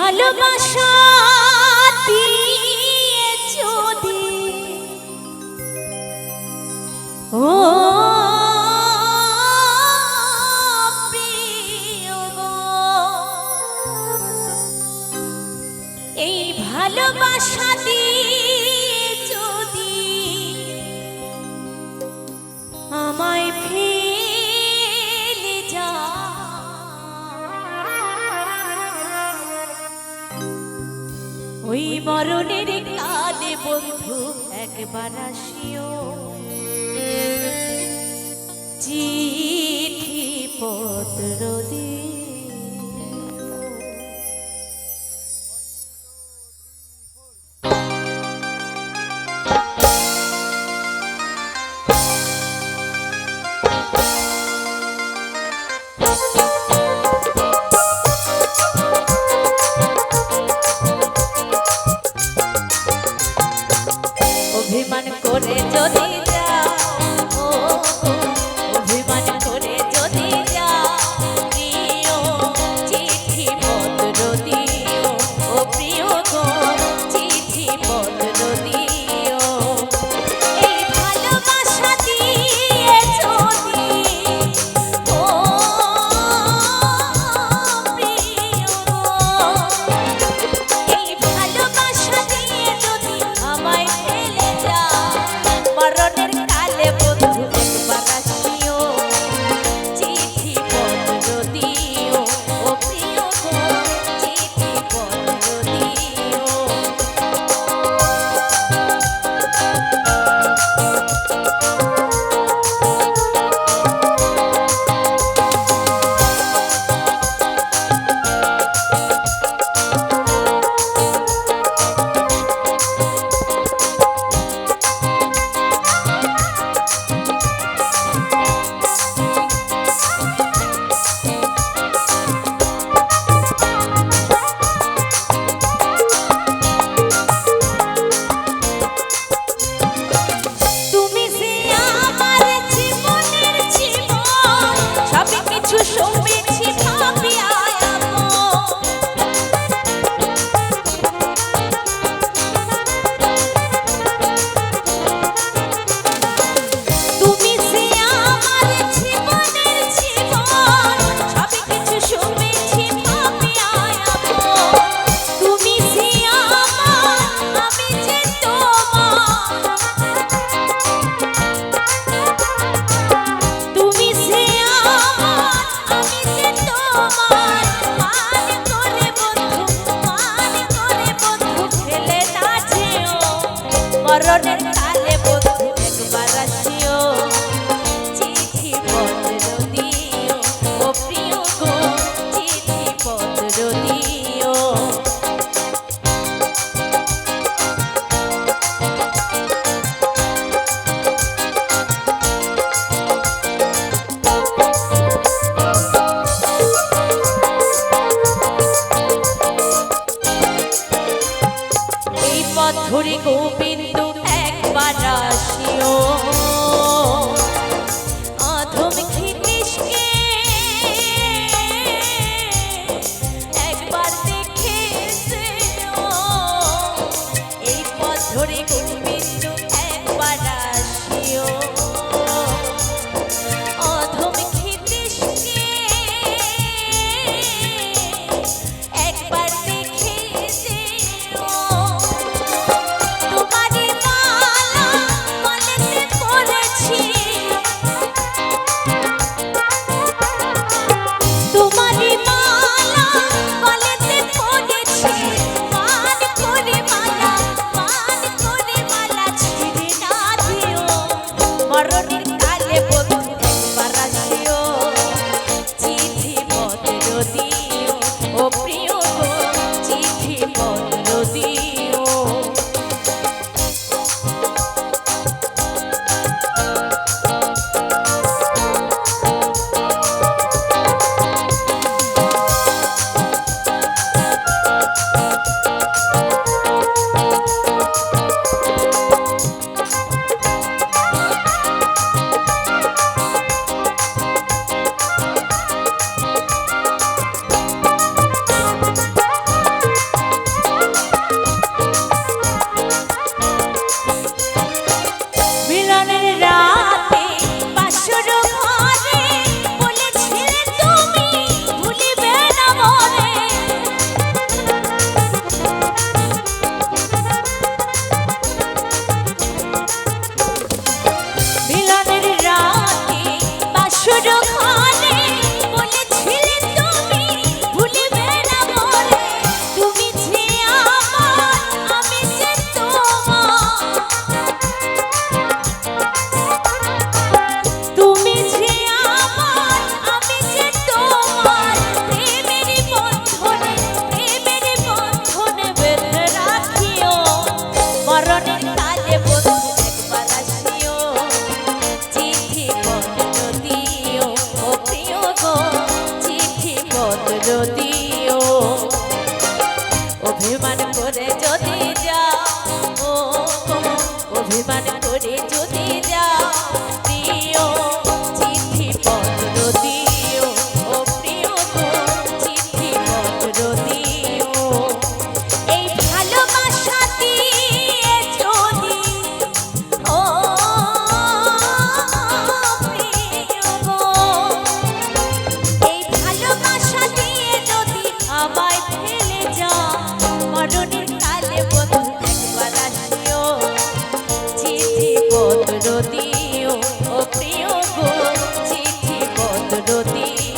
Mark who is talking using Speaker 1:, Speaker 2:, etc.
Speaker 1: ভালোবাসা দিয়ে যদি। ও এই ভালোবাসা দিয়ে ওই মরণের কালে বন্ধু একবার আসিও। চিঠি পত্র দিয়ে ঝরে গো পত্র